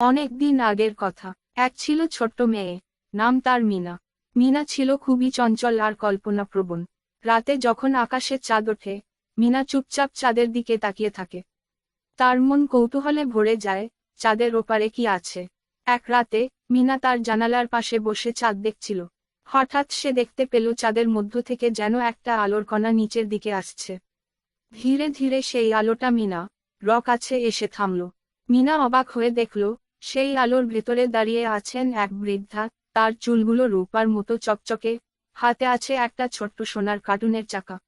অনেক দিন আগের কথা। এক ছিল ছোট্ট মেয়ে, নাম তার মিনা। মিনা ছিল খুবই চঞ্চল আর কল্পনাপ্রবণ। রাতে যখন আকাশে চাঁদ ওঠে, মিনা চুপচাপ চাঁদের দিকে তাকিয়ে থাকে। তার মন কৌতূহলে ভরে যায়, চাঁদের ওপারে কি আছে। এক রাতে, মিনা তার জানালার পাশে বসে চাঁদ দেখছিল। হঠাৎ সে দেখতে পেল চাঁদের মধ্য থেকে যেন একটা আলোর কণা নিচের দিকে আসছে। ধীরে ধীরে সেই আলোটা মিনা, রক আছে এসে থামল। মিনা অবাক হয়ে দেখল সেই আলোর ভেতরে দাঁড়িয়ে আছেন এক বৃদ্ধা। তার চুলগুলো রূপার মতো চকচকে। হাতে আছে একটা ছোট্ট সোনার কার্টুনের চাকা।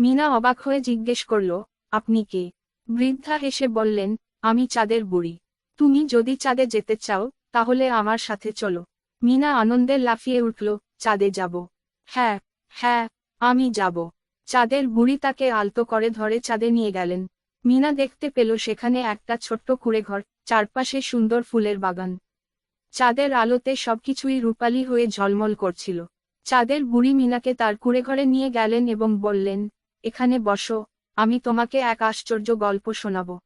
মিনা অবাক হয়ে জিজ্ঞেস করল, আপনি কে? বৃদ্ধা হেসে বললেন, আমি চাঁদের বুড়ি। তুমি যদি চাঁদে যেতে চাও, তাহলে আমার সাথে চলো। মিনা আনন্দে লাফিয়ে উঠল, চাঁদে যাব। হ্যাঁ হ্যাঁ আমি যাব। চাঁদের বুড়ি তাকে আলতো করে ধরে চাঁদে নিয়ে গেলেন। মিনা দেখতে পেল সেখানে একটা ছোট্ট কুড়েঘর। চারপাশে সুন্দর ফুলের বাগান। চাঁদের আলোতে সবকিছুই রূপালী হয়ে ঝলমল করছিল। চাঁদের বুড়ি মিনাকে তার কুড়েঘরে নিয়ে গেলেন এবং বললেন, এখানে বসো, আমি তোমাকে এক আশ্চর্য গল্প শোনাব।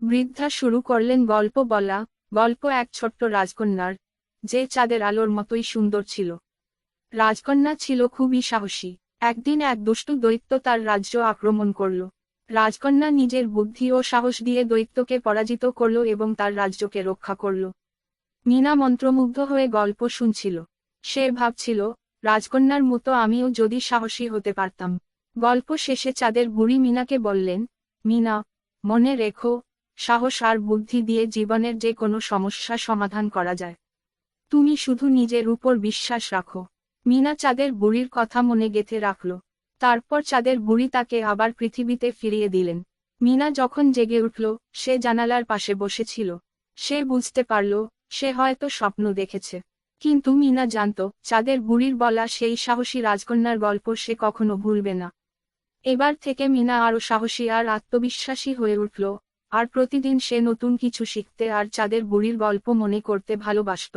বৃদ্ধা শুরু করলেন গল্প বলা, গল্প এক ছোট্ট রাজকন্যার, যে চাঁদের আলোর মতোই সুন্দর ছিল। রাজকন্যা ছিল খুবই সাহসী। একদিন এক দুষ্টু দৈত্য তার রাজ্য আক্রমণ করল। রাজকন্যা নিজের বুদ্ধি ও সাহস দিয়ে দৈত্যকে পরাজিত করল এবং তার রাজ্যকে রক্ষা করল। মিনা মন্ত্রমুগ্ধ হয়ে গল্প শুনছিল। সে ভাবছিল, রাজকন্যার মতো আমিও যদি সাহসী হতে পারতাম। গল্প শেষে চাঁদের বুড়ি মিনাকে বললেন, মিনা, মনে রেখো, সাহস আর বুদ্ধি দিয়ে জীবনের যে কোনো সমস্যা সমাধান করা যায়। তুমি শুধু নিজের উপর বিশ্বাস রাখো। মিনা চাঁদের বুড়ির কথা মনে গেথে রাখল। তারপর চাঁদের বুড়ি তাকে আবার পৃথিবীতে ফিরিয়ে দিলেন। মিনা যখন জেগে উঠল, সে জানালার পাশে বসেছিল। সে বুঝতে পারল, সে হয়তো স্বপ্ন দেখেছে। কিন্তু মিনা জানত, চাঁদের বুড়ির বলা সেই সাহসী রাজকন্যার গল্প সে কখনো ভুলবে না। এবার থেকে মিনা আরও সাহসী আর আত্মবিশ্বাসী হয়ে উঠল, আর প্রতিদিন সে নতুন কিছু শিখতে আর চাঁদের বুড়ির গল্প মনে করতে ভালোবাসত।